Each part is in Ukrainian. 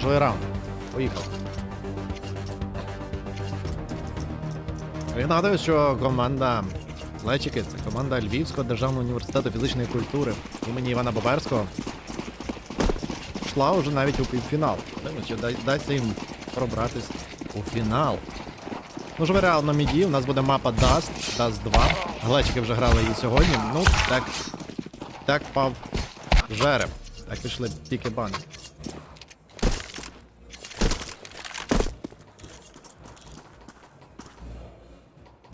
Важливий раунд. Поїхав. І що команда Лечики це команда Львівського державного університету фізичної культури імені Івана Боберського. Йшла вже навіть у півфінал. Чи дасться їм пробратись у фінал. Ну, ж реал на міді, у нас буде мапа Dust, Dust 2. Глечики вже грали її сьогодні. Ну, так. Так пав жереб. Так пішли піки бани.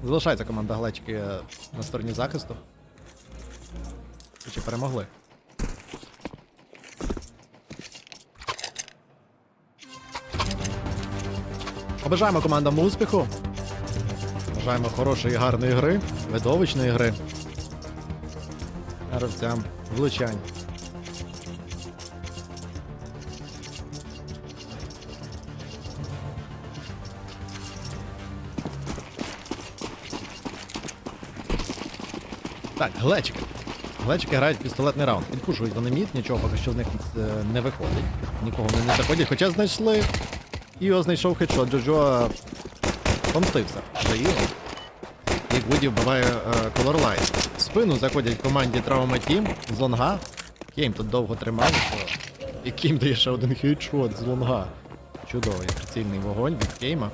Залишається команда Глечики е, на стороні захисту. Чи перемогли? Побажаємо командам успіху. Бажаємо хорошої гарної гри, видовищної гри. Гравцям влучань. Так, глечики. Глечики грають в пістолетний раунд. Підкушують вони міст, нічого поки що з них е, не виходить. Нікого не заходять, хоча знайшли. Іо знайшов хедшот, Джоджо помстився за Іо. І Гуді вбиває е, Colorline. В спину заходять команді Trauma Team з лонга. Кейм тут довго тримався. І Кейм дає ще один хедшот з лонга. Чудовий прицільний вогонь від Кейма.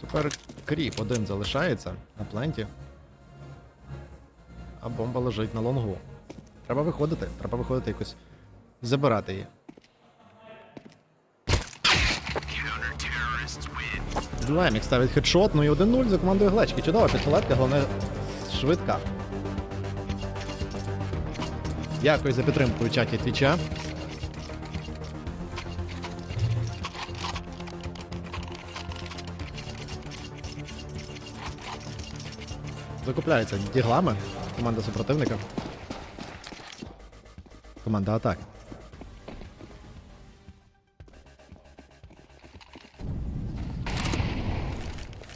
Супер кріп один залишається на пленті. А бомба лежить на лонгу. Треба виходити, треба виходити якось забирати її. Дуемік ставить хедшот, ну і 1-0 за командою Глечки. Чудова пістолетка, головне швидка. Дякую за підтримку у чаті Твіча. Закупляється діглами. Команда супротивника. Команда атак.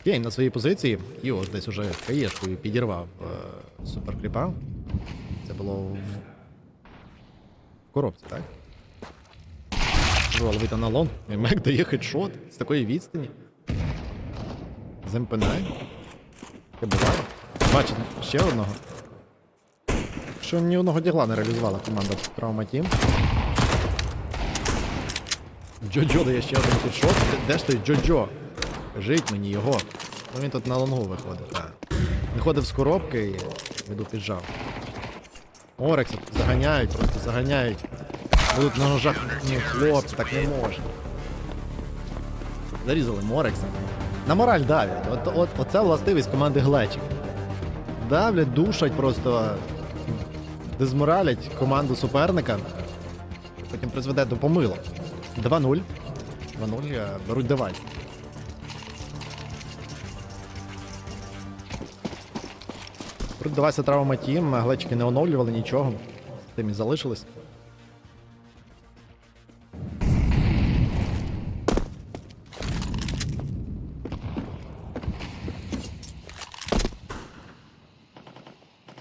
Кейн на своїй позиції. І ось десь уже каєшкою підірвав е, суперкріпа. Це було в... в коробці, так? Жуал вийти на лон. Мек дає хедшот з такої відстані. Земпинає. Кабуває. Бачить ще одного. Що ні одного дігла не реалізувала команда Trauma Team. Джоджо дає ще один хедшот. Де, ж той Джоджо? Кажіть мені його. Ну він тут на лонгу виходить, так. Виходив з коробки і веду піджав. Орекса заганяють, просто заганяють. Будуть на ножах. Ні, хлопці, так не можна. Зарізали Морекса. На мораль давлять. От, от, оце властивість команди Глечик. Давлять, душать просто. Дезморалять команду суперника. Потім призведе до помилок. 2-0. 2-0 е, беруть девайс. Беруть девайси травма тім, глечики не оновлювали нічого. Тим і залишились.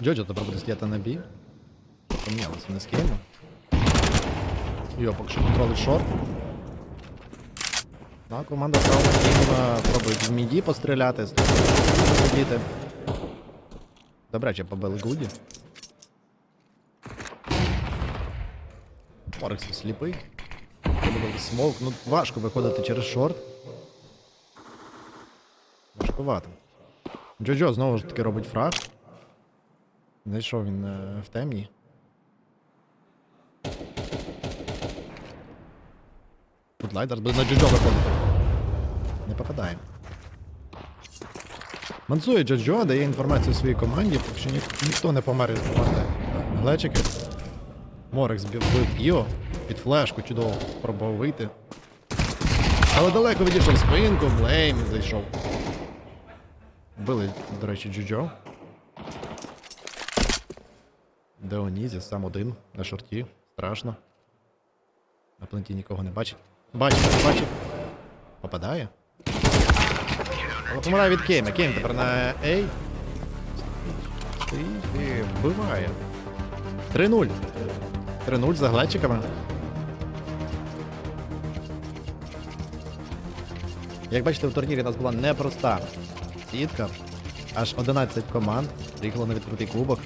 Джоджо тепер буде стояти на бій. Помінялися вони з. Йо, поки що контролить шорт. Ну, команда Травма Тім е, пробує в міді постріляти, сидіти. Чи побили Гуді. Орекс сліпий. Побили смок. Ну, важко виходити через шорт. Важкувато. Джоджо знову ж таки робить фраг. Знайшов він е, в темні. Тут лайдер буде на Джоджо виходити. Не попадаємо. Мансує Джоджо, дає інформацію своїй команді, поки що ні, ніхто не помер із команди Глечики. Морекс бив Іо, під флешку чудово пробував вийти. Але далеко відійшов спинку, Блейм зайшов. Били, до речі, Джоджо. Деонізі сам один на шорті. Страшно. На пленті нікого не бачить. Бачить, бачить. Попадає. Але помирає від Кейма. Кейм тепер на Ей. І вбиває. 3-0. 3-0 за гладчиками. Як бачите, в турнірі у нас була непроста сітка. Аж 11 команд приїхало на відкритий кубок.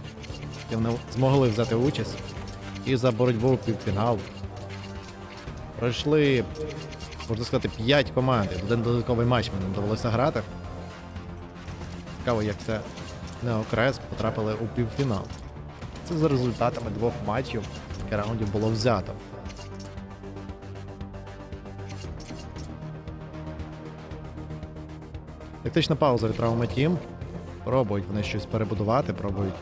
І вони змогли взяти участь. І за боротьбу в півфінал. Пройшли, можна сказати, 5 команд. Один додатковий матч мені довелося грати. Цікаво, як це Неокрес потрапили у півфінал. Це за результатами двох матчів, яке раундів було взято. Тактична пауза від Trauma Team. Пробують вони щось перебудувати, пробують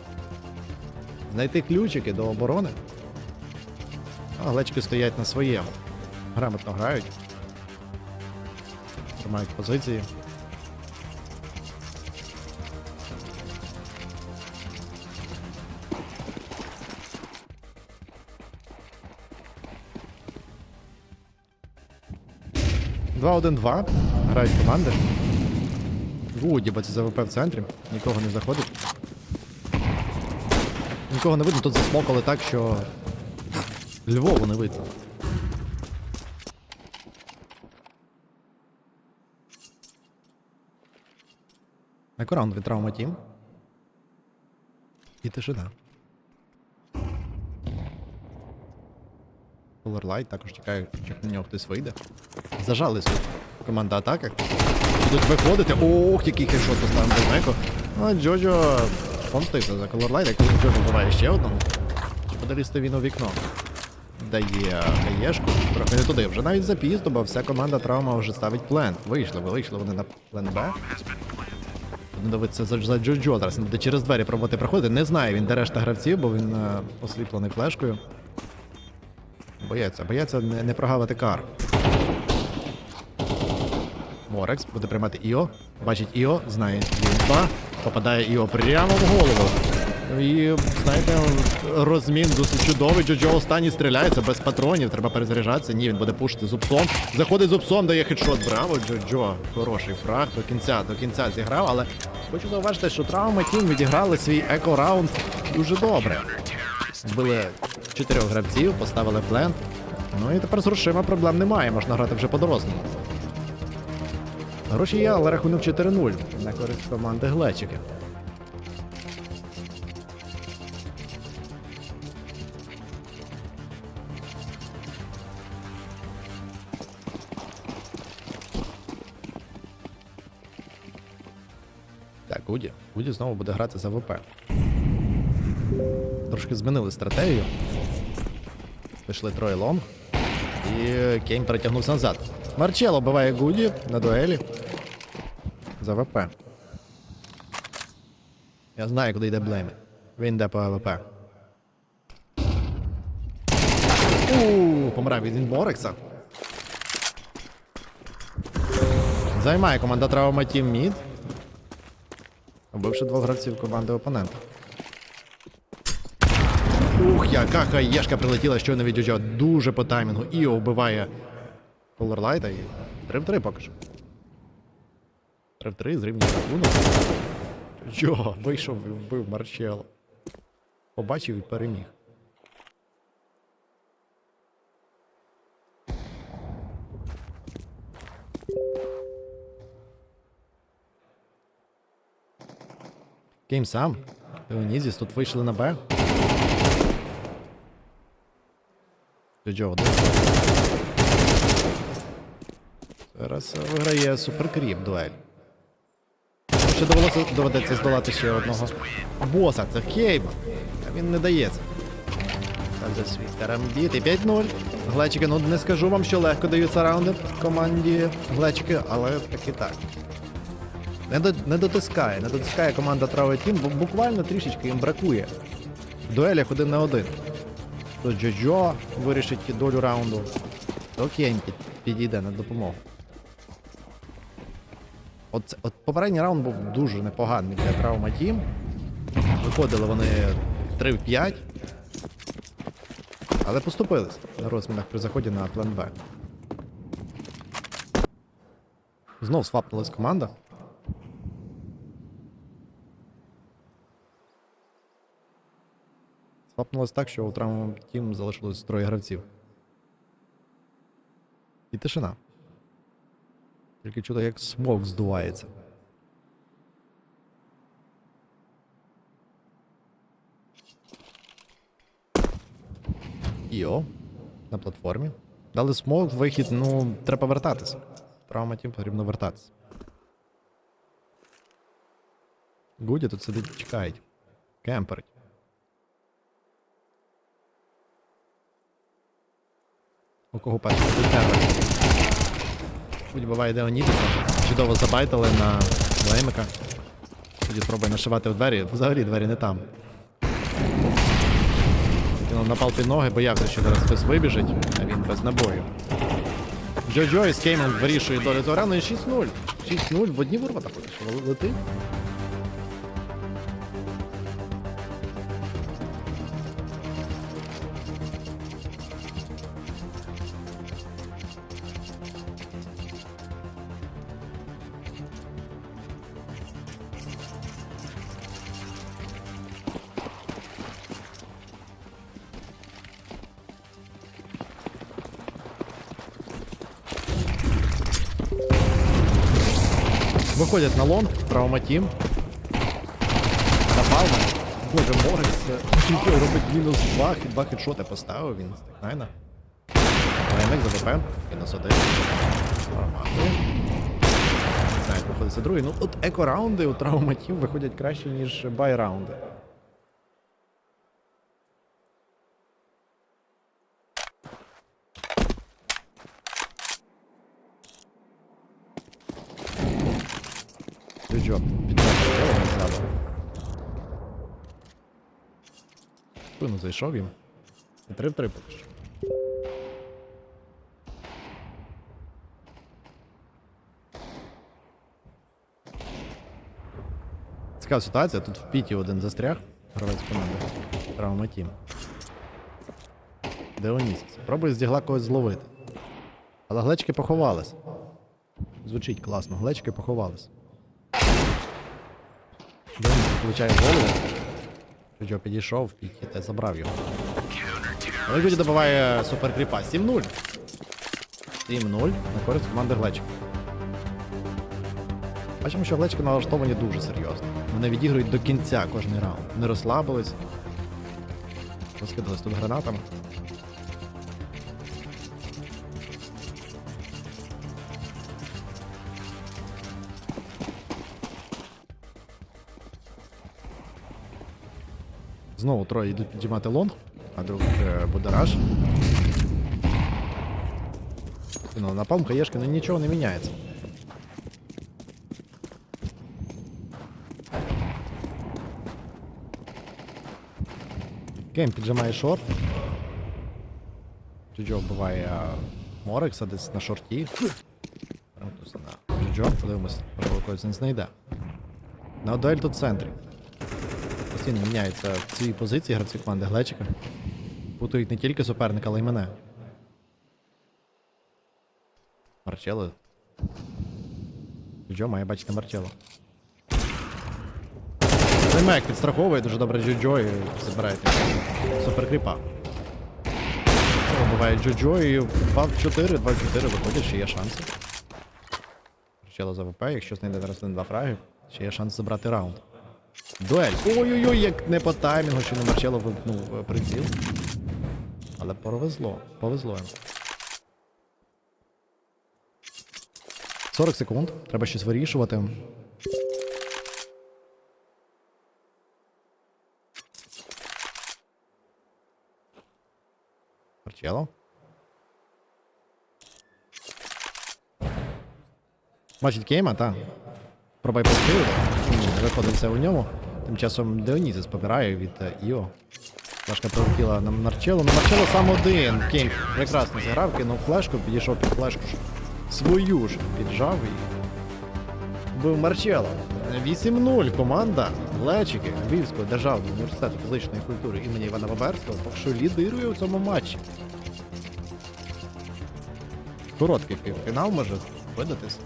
знайти ключики до оборони. А глечки стоять на своєму. Грамотно грають. Тримають позиції. Два-один-два. Грають команди. Вуді, бо це ЗВП в центрі. Нікого не заходить. Нікого не видно, тут засмокали так, що. Львову не видно. Екораунд від Trauma Team. І тишина. Polarlight також чекає, як на нього хтось вийде. Зажали тут команда атаки. Будуть виходити. Ох, який хешот поставив Беймеко. А Джоджо помстився за Colorlight, як Джоджо вбиває ще одного. Буде він у вікно? Дає даєшку. Трохи не туди. Вже навіть запізно, бо вся команда травма вже ставить плен. Вийшли, вийшли вони на плен Б. Будемо дивитися за, за Джоджо. Зараз буде через двері пробувати проходити. Не знає він, де решта гравців, бо він е, осліплений флешкою. Бояться, бояться не, не прогавити кар. Морекс буде приймати Іо. Бачить Іо, знає два. Попадає Іо прямо в голову. І, знаєте, розмін досить чудовий. Джоджо останній стріляється без патронів, треба перезаряджатися. Ні, він буде пушити зубсом. Заходить зубсом, дає хедшот. Браво, Джоджо. Хороший фраг. До кінця, до кінця зіграв, але хочу зауважити, що травми Тім відіграли свій еко-раунд дуже добре. Вбили чотирьох гравців, поставили плен. Ну і тепер з грошима проблем немає, можна грати вже по-дорослому. Гроші але рахунок 4-0 на користь команди Глечики. Так, Гуді. Гуді знову буде грати за ВП. Трошки змінили стратегію. Пішли троє лонг. І Кейн перетягнувся назад. Марчело биває Гуді на дуелі. За ВП. Я знаю, куди йде Блеймі. Він йде по АВП. Ууу, помирає від Інборекса. Займає команда Травма Team Мід. Убивши двох гравців команди опонента. Яка хаєшка прилетіла щойно від Джоджо. Дуже по таймінгу. Іо вбиває Колорлайта і 3 в 3 поки що. 3 в 3 зрівнює рахунок. Джо, вийшов і вбив Марчело. Побачив і переміг. Кейм сам. Леонізіс тут вийшли на Б. Джо один. Зараз виграє суперкріп дуель. Ще довелося доведеться здолати ще одного боса, це Кейма. А він не дається. Так за свій тарамбіт. І 5-0. Глечики, ну не скажу вам, що легко даються раунди команді Глечики, але таки так. Не, до, не дотискає, не дотискає команда Travel Team, бо буквально трішечки їм бракує. В дуелях один на один. То Джоджо вирішить долю раунду, то Кейн під- підійде на допомогу. От, от попередній раунд був дуже непоганий для Trauma Team. Виходили вони 3 в 5. Але поступились на розмінах при заході на план Б. Знов свапнулась команда. Свапнулось так, що у Trauma Team залишилось троє гравців. І тишина. Тільки чудо, як смок здувається. Іо. На платформі. Дали смок, вихід, ну, треба вертатися. Травма тім потрібно вертатися. Гуді тут сидить, чекають. Кемперить. У кого перший Тут кемпер. Будь буває Деонідіса. Чудово забайтили на Леймика. Тоді спробує нашивати в двері. Взагалі двері не там. Кинув напал під ноги, боявся, що зараз хтось вибіжить, а він без набою. Джо-Джо із Кеймом вирішує долю раунду і 6-0. 6-0 в одні ворота летить. Виходять на лонг, травматім. Напал. Боже, Морис тільки робить мінус 2, хід 2 хедшоти поставив, він стикнайна. Леймик за ВП, мінус 1. Нормально. Не знаю, виходить другий. Ну, от еко-раунди у травматів виходять краще, ніж бай-раунди. Джо, підтримав зразу. Спину зайшов їм. І Три в три поки що. Цікава ситуація, тут в піті один застряг, гравець команди. Травма тім. Деонісіс. Пробує з дігла когось зловити. Але глечки поховались. Звучить класно, глечки поховались. Получає голову. Що підійшов, піті та забрав його. Але Гуді добиває суперкріпа. 7-0. 7-0 на користь команди Глечик. Бачимо, що глечки налаштовані дуже серйозно. Вони відіграють до кінця кожний раунд. Не розслабились. Розкидались тут гранатами. Знову троє йдуть підіймати лонг, а друг е, буде раш. Ну, напалм хаєшки, ну нічого не міняється. Кейм піджимає шорт. Джоджо вбиває а, Морекса десь на шорті. Перемкнувся на Джоджо, подивимось, можливо когось не знайде. На дуель тут в центрі. Постійно міняються ці позиції гравці команди Глечика. Путають не тільки суперника, але й мене. Марчело. Джо має бачити Марчело. Займек підстраховує дуже добре Джоджо і забирає суперкріпа. Буває Джоджо і 2 в 4, 2 в 4 виходить, ще є шанси. Марчело за ВП, якщо знайде зараз один два фраги, ще є шанс забрати раунд. Дуель. Ой-ой-ой, як не по таймінгу, що не Марчело вимкнув е, приціл. Але повезло, повезло йому. 40 секунд, треба щось вирішувати. Марчело. Бачить кейма, так. Пробай пострілити. Виходить все у ньому. Тим часом Деонізис побирає від е, Іо. Флешка прилетіла на Марчелло. Ну Марчелло сам один. Кейм прекрасно зіграв, кинув флешку, підійшов під флешку. Свою ж піджав і. Був Марчелло. 8-0 команда Лечики Львівського державного університету фізичної культури імені Івана Баберського поки що лідирує у цьому матчі. Короткий півфінал може видатись.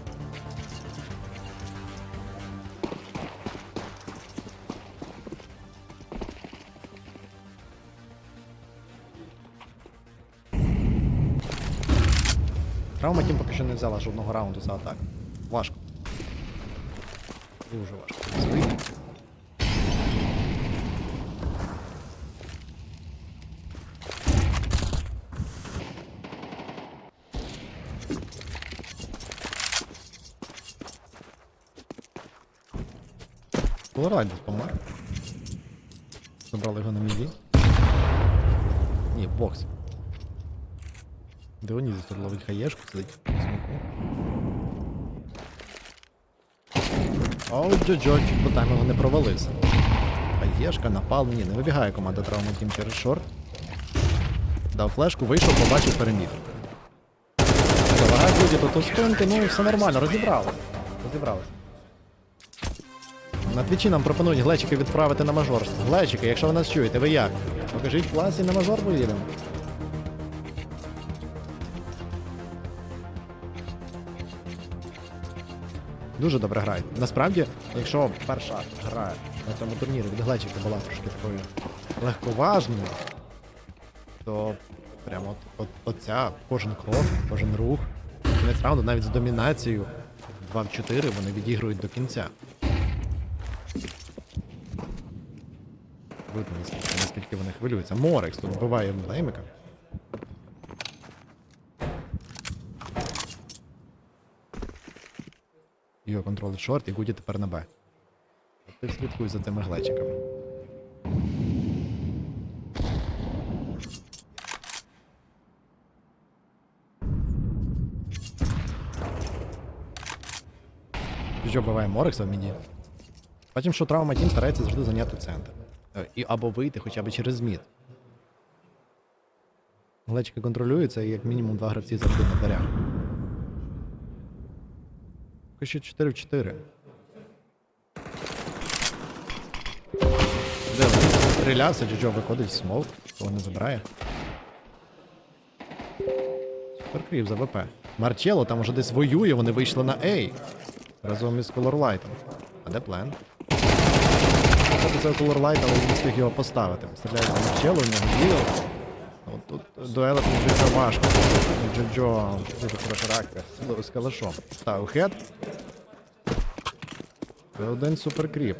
Травма тім поки що не взяла жодного раунду за атаку. Важко. Дуже важко. Звик. Колорай десь помер. Забрали його на міді. Ні, бокс. Дионізіс тут ловить хаєшку, сидить. в смоку. Оу, Джоджо, по таймінгу не провалився. Хаєшка, напал, ні, не вибігає команда Травма Тім через шорт. Дав флешку, вийшов, побачив, переміг. Завагає буде тут у спинки, ну все нормально, розібрали. Розібралися. На твічі нам пропонують глечики відправити на мажор. Глечики, якщо ви нас чуєте, ви як? Покажіть класі на мажор поїдемо. Дуже добре грають. Насправді, якщо перша гра на цьому турнірі від глечика була трошки такою легковажною, то прямо от, от, оця, кожен крок, кожен рух, кінець раунду навіть з домінацією 2 в 4 вони відігрують до кінця. Видно, наскільки, вони хвилюються. Морекс тут вбиває Блеймика. Його контролить шорт і Гуді тепер на Б. Ти слідкуй за цими глечиками. Що буває Морекса в міні. Бачимо, що травма Тім старається завжди зайняти центр. Е, І або вийти хоча б через мід. Глечики контролюються і як мінімум два гравці завжди на дверях. Поки що 4 в 4. Де він? Стрілявся, Джоджо виходить в смок, того не забирає. Суперкріп за ВП. Марчело там уже десь воює, вони вийшли на A. Разом із Колорлайтом. А де плен? Це цього Колорлайта, але не встиг його поставити. Стріляється Марчело, в нього діло. Тут дуелити дуже важко. Джоджо дуже характер. Особливо з калашом. Ставив хед. Це один суперкріп.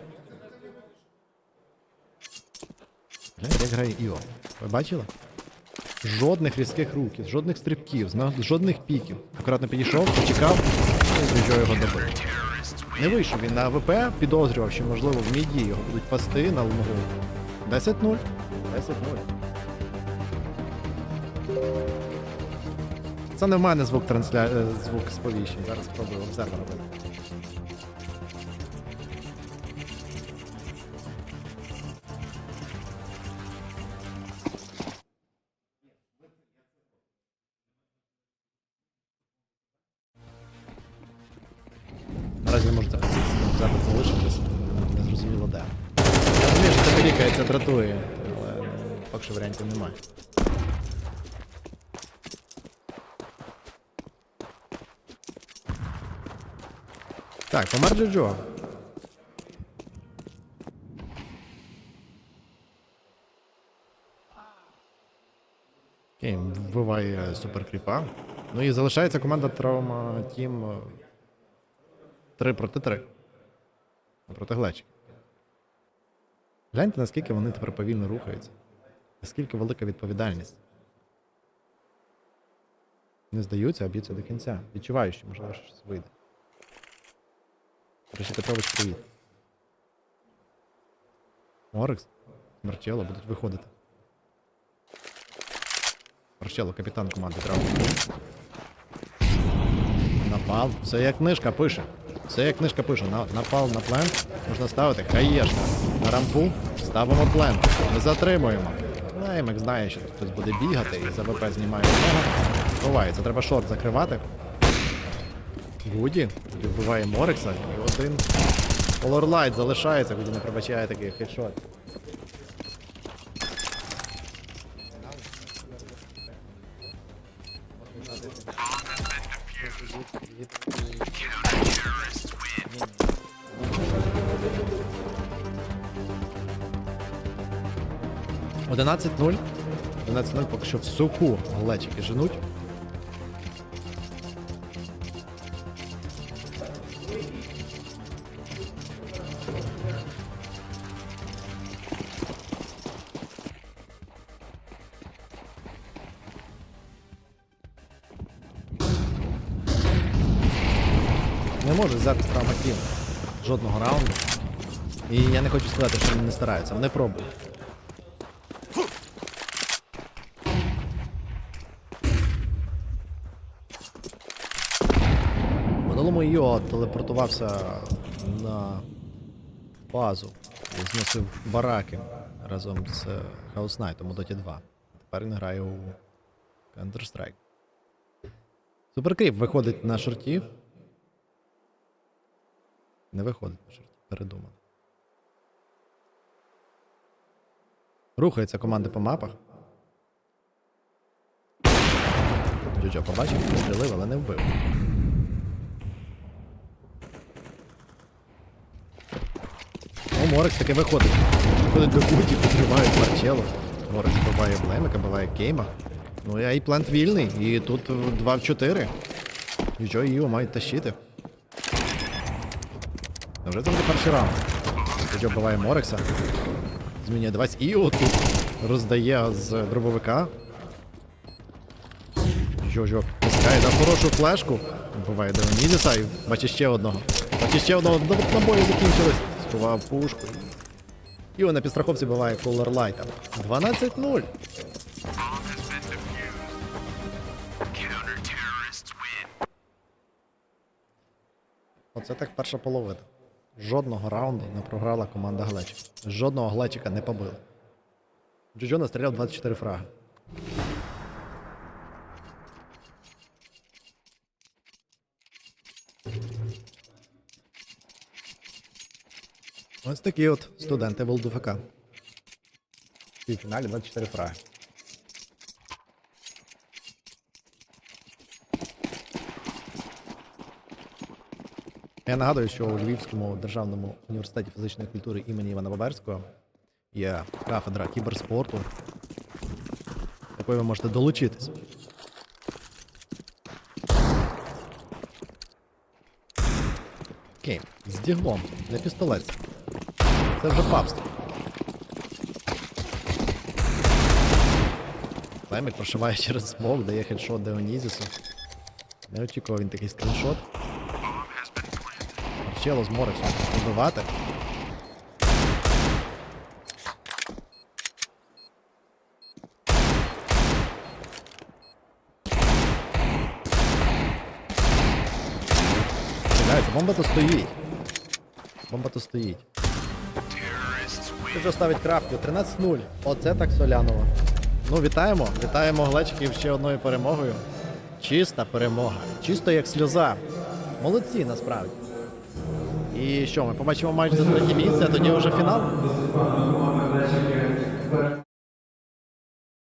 Гляньте, як грає Іо. Ви бачили? Жодних різких рухів, жодних стрибків, жодних піків. Акуратно підійшов, почекав, і Джоджо його добив. Не вийшов він на АВП, підозрював, що можливо в міді його будуть пасти на лугу. 10-0. 10-0. Це не в мене звук трансля... е, звук сповіщень. Зараз спробую обзервер робити. Наразі не зараз залишитись, не зрозуміло де. Дратує, але поки що варіантів немає. Так, помер Джоджо. Окей, вбиває суперкріпа. Ну і залишається команда Травма Тім 3 проти 3. Проти Глечі. Гляньте, наскільки вони тепер повільно рухаються. Наскільки велика відповідальність. Не здаються, а б'ються до кінця. Відчуваю, що можливо щось вийде. До Речі, Петрович, привіт. Морекс, Марчелло будуть виходити. Марчелло, капітан команди Травма. Напал. Все як книжка пише. Все як книжка пише. На, напал на плен. Можна ставити. Хаєшка. На рампу ставимо плен. Не затримуємо. Наймик знає, що тут хтось буде бігати і за ВП знімає ногу. Ховається. Треба шорт закривати. Гуді. Вбиває Морекса. І один. Полорлайт залишається, Гуді не пробачає такий хедшот. Одинадцять 0 11-0 поки що в суку глечики женуть. Хочу сказати, що вони не стараються, вони пробують. Минулому Йо телепортувався на базу і зносив бараки разом з House Knight у Dota 2. Тепер він грає у Counter-Strike. Суперкріп виходить на шорті. Не виходить на шорті, передумав. Рухаються команди по мапах. Джоджо побачив, пострілив, але не вбив. О, Морекс таки виходить. Виходить до куті, підривають Марчелло. Морекс биває Блемика, биває Кейма. Ну і Айплант вільний, і тут 2 в 4. І Джо і Іо мають тащити. Вже це буде перший раунд. Джо биває Морекса. Змінює девайс. Іо тут роздає з дробовика. Жо-жо пускає на хорошу флешку. Буває Деонідіса і бачить ще одного. Бачить ще одного, набої закінчились. Сховав пушку. І на підстраховці буває Колор Лайта. 12-0. Оце так перша половина. Жодного раунду не програла команда Глечик. Жодного глечика не побили. Джоджо настріляв 24 фраги. Ось такі от студенти ВЛДФК. В півфіналі 24 фраги. Я нагадую, що у Львівському державному університеті фізичної культури імені Івана Баберського є кафедра кіберспорту, якої ви можете долучитись. Окей, з діглом для пістолетів. Це вже папство. Лемик прошиває через смок, дає хедшот Деонізісу. Не очікував він такий скріншот. Марчело з Морексом вбивати. Бомба то стоїть. Бомба то стоїть. Ти вже ставить крапку. 13-0. Оце так Солянова. Ну, вітаємо. Вітаємо глечиків ще одною перемогою. Чиста перемога. Чисто як сльоза. Молодці насправді. І що, ми побачимо матч за третє місце, а тоді вже фінал.